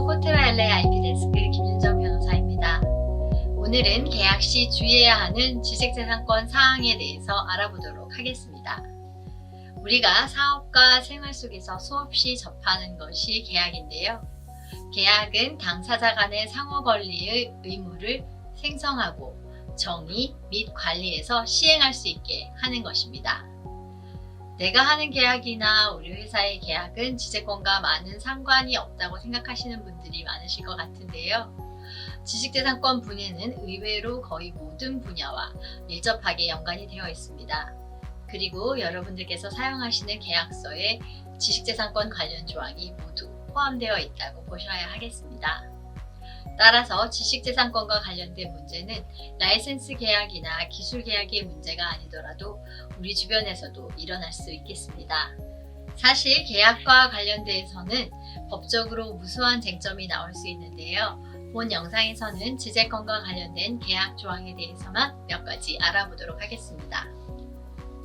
안녕하세요. 호텔알레 IP데스크 김윤정 변호사입니다. 오늘은 계약 시 주의해야 하는 지식재산권 사항에 대해서 알아보도록 하겠습니다. 우리가 사업과 생활 속에서 수없이 접하는 것이 계약인데요. 계약은 당사자 간의 상호 권리의 의무를 생성하고 정의 및 관리에서 시행할 수 있게 하는 것입니다. 내가 하는 계약이나 우리 회사의 계약은 지재권과 많은 상관이 없다고 생각하시는 분들이 많으실 것 같은데요. 지식재산권 분야는 의외로 거의 모든 분야와 밀접하게 연관이 되어 있습니다. 그리고 여러분들께서 사용하시는 계약서에 지식재산권 관련 조항이 모두 포함되어 있다고 보셔야 하겠습니다. 따라서 지식재산권과 관련된 문제는 라이센스 계약이나 기술 계약의 문제가 아니더라도 우리 주변에서도 일어날 수 있겠습니다. 사실 계약과 관련돼서는 법적으로 무수한 쟁점이 나올 수 있는데요. 본 영상에서는 지재권과 관련된 계약 조항에 대해서만 몇 가지 알아보도록 하겠습니다.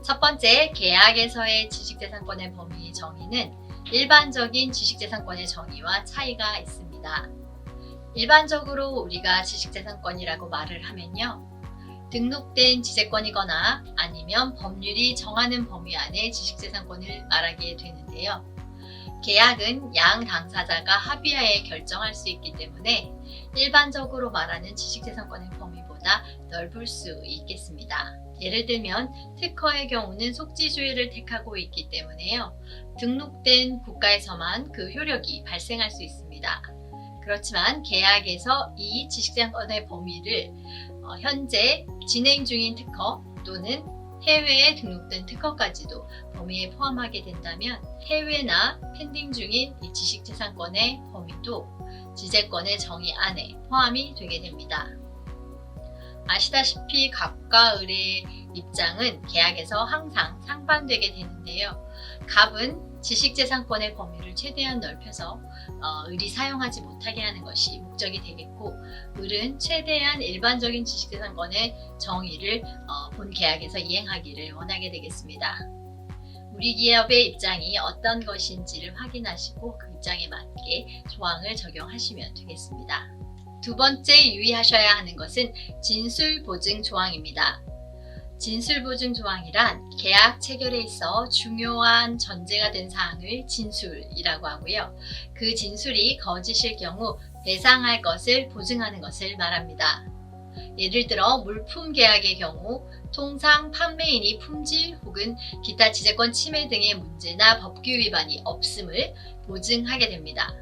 첫 번째, 계약에서의 지식재산권의 범위 정의는 일반적인 지식재산권의 정의와 차이가 있습니다. 일반적으로 우리가 지식재산권이라고 말을 하면요. 등록된 지재권이거나 아니면 법률이 정하는 범위 안에 지식재산권을 말하게 되는데요. 계약은 양 당사자가 합의하에 결정할 수 있기 때문에 일반적으로 말하는 지식재산권의 범위보다 넓을 수 있겠습니다. 예를 들면 특허의 경우는 속지주의를 택하고 있기 때문에요. 등록된 국가에서만 그 효력이 발생할 수 있습니다. 그렇지만 계약에서 이 지식재산권의 범위를 어, 현재 진행 중인 특허 또는 해외에 등록된 특허까지도 범위에 포함하게 된다면 해외나 펜딩 중인 이 지식재산권의 범위도 지재권의 정의 안에 포함이 되게 됩니다. 아시다시피 갑과 을의 입장은 계약에서 항상 상반되게 되는데요. 갑은 지식재산권의 범위를 최대한 넓혀서 어, 을이 사용하지 못하게 하는 것이 목적이 되겠고 을은 최대한 일반적인 지식재산권의 정의를 어, 본 계약에서 이행하기를 원하게 되겠습니다. 우리 기업의 입장이 어떤 것인지를 확인하시고 그 입장에 맞게 조항을 적용하시면 되겠습니다. 두 번째 유의하셔야 하는 것은 진술 보증 조항입니다. 진술보증 조항이란 계약 체결에 있어 중요한 전제가 된 사항을 진술이라고 하고요. 그 진술이 거짓일 경우 배상할 것을 보증하는 것을 말합니다. 예를 들어 물품 계약의 경우 통상 판매인이 품질 혹은 기타 지재권 침해 등의 문제나 법규 위반이 없음을 보증하게 됩니다.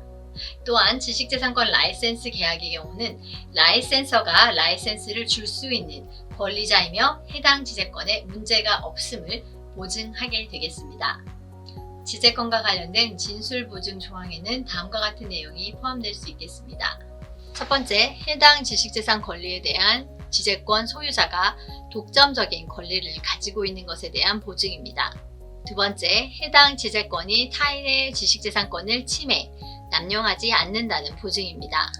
또한 지식재산권 라이센스 계약의 경우는 라이센서가 라이센스를 줄 수 있는 권리자이며 해당 지재권에 문제가 없음을 보증하게 되겠습니다. 지재권과 관련된 진술 보증 조항에는 다음과 같은 내용이 포함될 수 있겠습니다. 첫 번째, 해당 지식재산 권리에 대한 지재권 소유자가 독점적인 권리를 가지고 있는 것에 대한 보증입니다. 두 번째, 해당 지재권이 타인의 지식재산권을 침해, 남용하지 않는다는 보증입니다.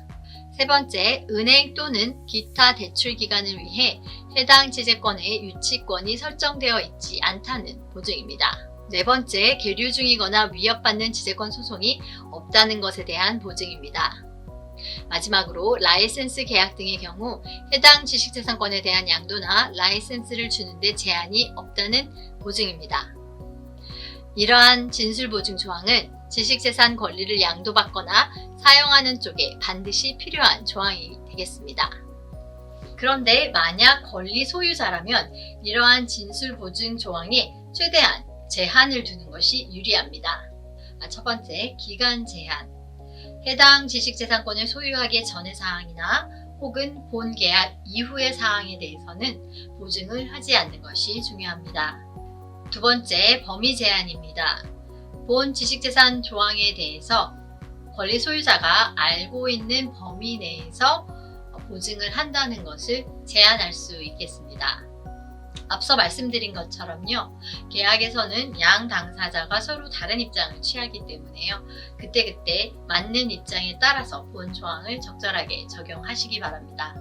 세 번째, 은행 또는 기타 대출 기관을 위해 해당 지재권의 유치권이 설정되어 있지 않다는 보증입니다. 네 번째, 계류 중이거나 위협받는 지재권 소송이 없다는 것에 대한 보증입니다. 마지막으로 라이센스 계약 등의 경우 해당 지식재산권에 대한 양도나 라이센스를 주는데 제한이 없다는 보증입니다. 이러한 진술보증 조항은 지식재산 권리를 양도받거나 사용하는 쪽에 반드시 필요한 조항이 되겠습니다. 그런데 만약 권리 소유자라면 이러한 진술 보증 조항에 최대한 제한을 두는 것이 유리합니다. 아, 첫 번째, 기간 제한. 해당 지식재산권을 소유하기 전의 사항이나 혹은 본 계약 이후의 사항에 대해서는 보증을 하지 않는 것이 중요합니다. 두 번째, 범위 제한입니다. 본 지식재산 조항에 대해서 권리 소유자가 알고 있는 범위 내에서 보증을 한다는 것을 제한할 수 있겠습니다. 앞서 말씀드린 것처럼요, 계약에서는 양 당사자가 서로 다른 입장을 취하기 때문에요, 그때그때 맞는 입장에 따라서 본 조항을 적절하게 적용하시기 바랍니다.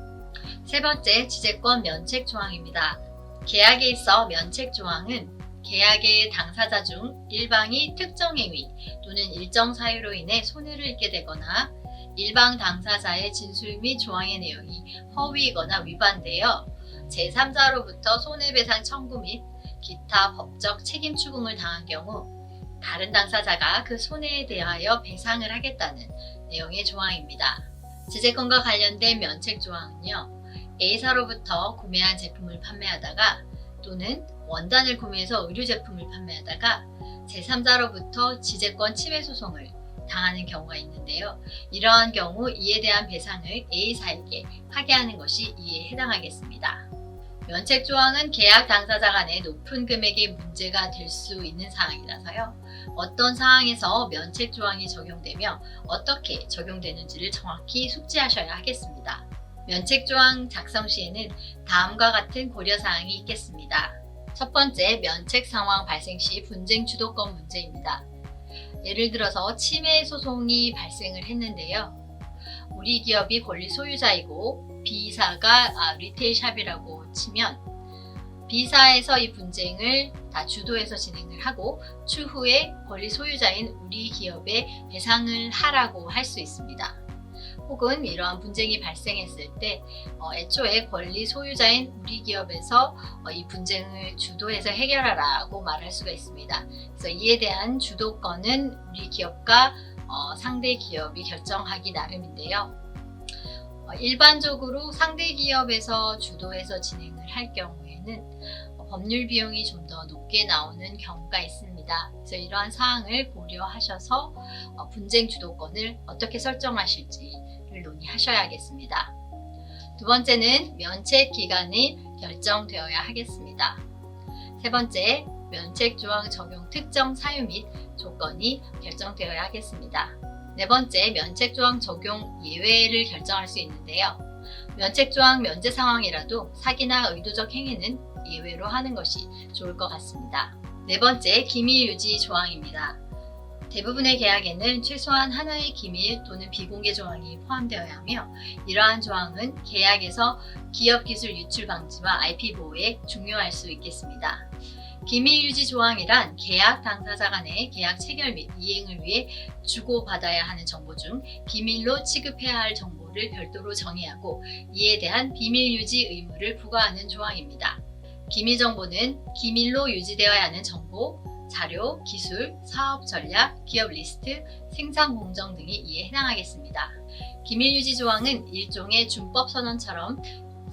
세 번째, 지재권 면책 조항입니다. 계약에 있어 면책 조항은 계약의 당사자 중 일방이 특정 행위 또는 일정 사유로 인해 손해를 입게 되거나 일방 당사자의 진술 및 조항의 내용이 허위이거나 위반되어 제3자로부터 손해배상 청구 및 기타 법적 책임 추궁을 당한 경우 다른 당사자가 그 손해에 대하여 배상을 하겠다는 내용의 조항입니다. 지재권과 관련된 면책 조항은요. A사로부터 구매한 제품을 판매하다가 또는 원단을 구매해서 의류 제품을 판매하다가 제3자로부터 지재권 침해 소송을 당하는 경우가 있는데요. 이러한 경우 이에 대한 배상을 A사에게 하게 하는 것이 이에 해당하겠습니다. 면책 조항은 계약 당사자 간의 높은 금액의 문제가 될 수 있는 사항이라서요. 어떤 사항에서 면책 조항이 적용되며 어떻게 적용되는지를 정확히 숙지하셔야 하겠습니다. 면책 조항 작성 시에는 다음과 같은 고려 사항이 있겠습니다. 첫 번째, 면책 상황 발생 시 분쟁 주도권 문제입니다. 예를 들어서 침해 소송이 발생을 했는데요. 우리 기업이 권리 소유자이고 B사가 아, 리테일 샵이라고 치면 B사에서 이 분쟁을 다 주도해서 진행을 하고 추후에 권리 소유자인 우리 기업에 배상을 하라고 할 수 있습니다. 혹은 이러한 분쟁이 발생했을 때 어, 애초에 권리 소유자인 우리 기업에서 어, 이 분쟁을 주도해서 해결하라고 말할 수가 있습니다. 그래서 이에 대한 주도권은 우리 기업과 어, 상대 기업이 결정하기 나름인데요. 어, 일반적으로 상대 기업에서 주도해서 진행을 할 경우에는 어, 법률 비용이 좀 더 높게 나오는 경우가 있습니다. 그래서 이러한 사항을 고려하셔서 어, 분쟁 주도권을 어떻게 설정하실지를 논의하셔야겠습니다. 두 번째는 면책 기간이 결정되어야 하겠습니다. 세 번째, 면책 조항 적용 특정 사유 및 조건이 결정되어야 하겠습니다. 네 번째, 면책 조항 적용 예외를 결정할 수 있는데요. 면책 조항 면제 상황이라도 사기나 의도적 행위는 예외로 하는 것이 좋을 것 같습니다. 네 번째, 기밀 유지 조항입니다. 대부분의 계약에는 최소한 하나의 기밀 또는 비공개 조항이 포함되어야 하며 이러한 조항은 계약에서 기업 기술 유출 방지와 IP 보호에 중요할 수 있겠습니다. 기밀 유지 조항이란 계약 당사자 간의 계약 체결 및 이행을 위해 주고받아야 하는 정보 중 비밀로 취급해야 할 정보를 별도로 정의하고 이에 대한 비밀 유지 의무를 부과하는 조항입니다. 기밀 정보는 기밀로 유지되어야 하는 정보, 자료, 기술, 사업 전략, 기업 리스트, 생산 공정 등이 이에 해당하겠습니다. 기밀 유지 조항은 일종의 준법 선언처럼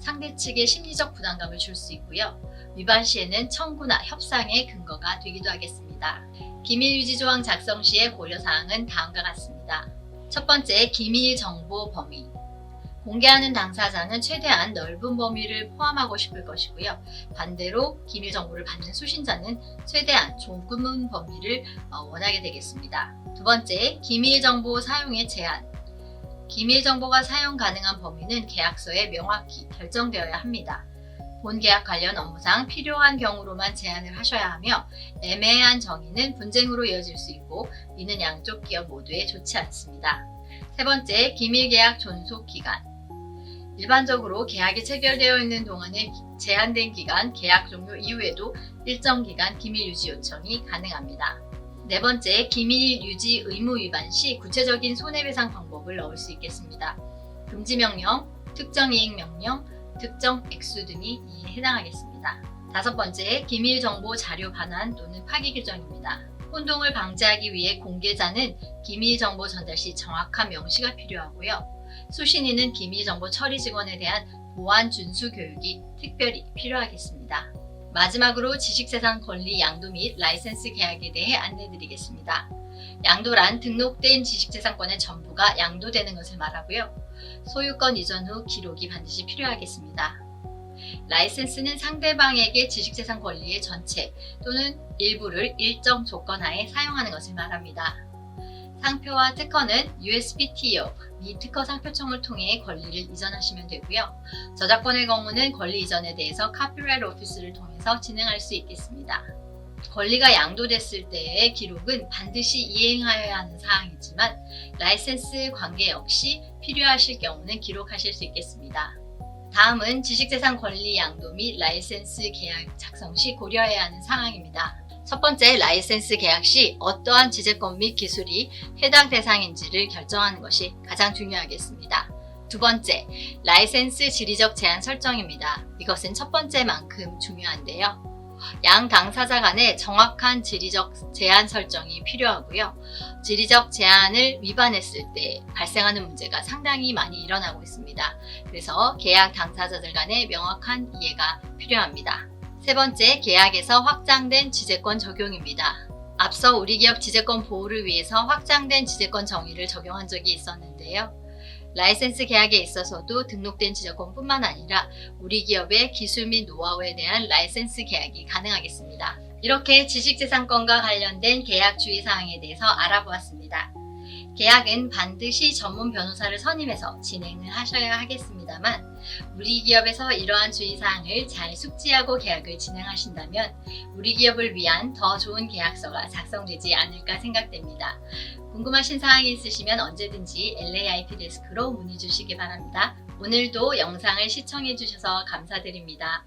상대 측에 심리적 부담감을 줄 수 있고요. 위반 시에는 청구나 협상의 근거가 되기도 하겠습니다. 기밀 유지 조항 작성 시의 고려 사항은 다음과 같습니다. 첫 번째, 기밀 정보 범위. 공개하는 당사자는 최대한 넓은 범위를 포함하고 싶을 것이고요. 반대로 기밀 정보를 받는 수신자는 최대한 좁은 범위를 어, 원하게 되겠습니다. 두 번째, 기밀 정보 사용의 제한. 기밀 정보가 사용 가능한 범위는 계약서에 명확히 결정되어야 합니다. 본 계약 관련 업무상 필요한 경우로만 제한을 하셔야 하며 애매한 정의는 분쟁으로 이어질 수 있고 이는 양쪽 기업 모두에 좋지 않습니다. 세 번째, 기밀 계약 존속 기간. 일반적으로 계약이 체결되어 있는 동안에 제한된 기간 계약 종료 이후에도 일정 기간 기밀 유지 요청이 가능합니다. 네 번째, 기밀 유지 의무 위반 시 구체적인 손해배상 방법을 넣을 수 있겠습니다. 금지 명령, 특정 이행 명령, 특정 액수 등이 이에 해당하겠습니다. 다섯 번째, 기밀 정보 자료 반환 또는 파기 규정입니다. 혼동을 방지하기 위해 공개자는 기밀 정보 전달 시 정확한 명시가 필요하고요. 수신인은 기밀 정보 처리 직원에 대한 보안 준수 교육이 특별히 필요하겠습니다. 마지막으로 지식재산 권리 양도 및 라이센스 계약에 대해 안내드리겠습니다. 양도란 등록된 지식재산권의 전부가 양도되는 것을 말하고요. 소유권 이전 후 기록이 반드시 필요하겠습니다. 라이센스는 상대방에게 지식재산 권리의 전체 또는 일부를 일정 조건 하에 사용하는 것을 말합니다. 상표와 특허는 USPTO 미 특허 상표청을 통해 권리를 이전하시면 되고요. 저작권의 경우는 권리 이전에 대해서 카피라이트 오피스를 통해서 진행할 수 있겠습니다. 권리가 양도됐을 때의 기록은 반드시 이행하여야 하는 사항이지만 라이센스 관계 역시 필요하실 경우는 기록하실 수 있겠습니다. 다음은 지식재산 권리 양도 및 라이센스 계약 작성 시 고려해야 하는 사항입니다. 첫 번째 라이센스 계약 시 어떠한 지재권 및 기술이 해당 대상인지를 결정하는 것이 가장 중요하겠습니다. 두 번째, 라이센스 지리적 제한 설정입니다. 이것은 첫 번째만큼 중요한데요. 양 당사자 간의 정확한 지리적 제한 설정이 필요하고요. 지리적 제한을 위반했을 때 발생하는 문제가 상당히 많이 일어나고 있습니다. 그래서 계약 당사자들 간의 명확한 이해가 필요합니다. 세 번째, 계약에서 확장된 지재권 적용입니다. 앞서 우리 기업 지재권 보호를 위해서 확장된 지재권 정의를 적용한 적이 있었는데요. 라이센스 계약에 있어서도 등록된 지재권뿐만 아니라 우리 기업의 기술 및 노하우에 대한 라이센스 계약이 가능하겠습니다. 이렇게 지식재산권과 관련된 계약 주의사항에 대해서 알아보았습니다. 계약은 반드시 전문 변호사를 선임해서 진행을 하셔야 하겠습니다만 우리 기업에서 이러한 주의사항을 잘 숙지하고 계약을 진행하신다면 우리 기업을 위한 더 좋은 계약서가 작성되지 않을까 생각됩니다. 궁금하신 사항이 있으시면 언제든지 LAIP 데스크로 문의 주시기 바랍니다. 오늘도 영상을 시청해 주셔서 감사드립니다.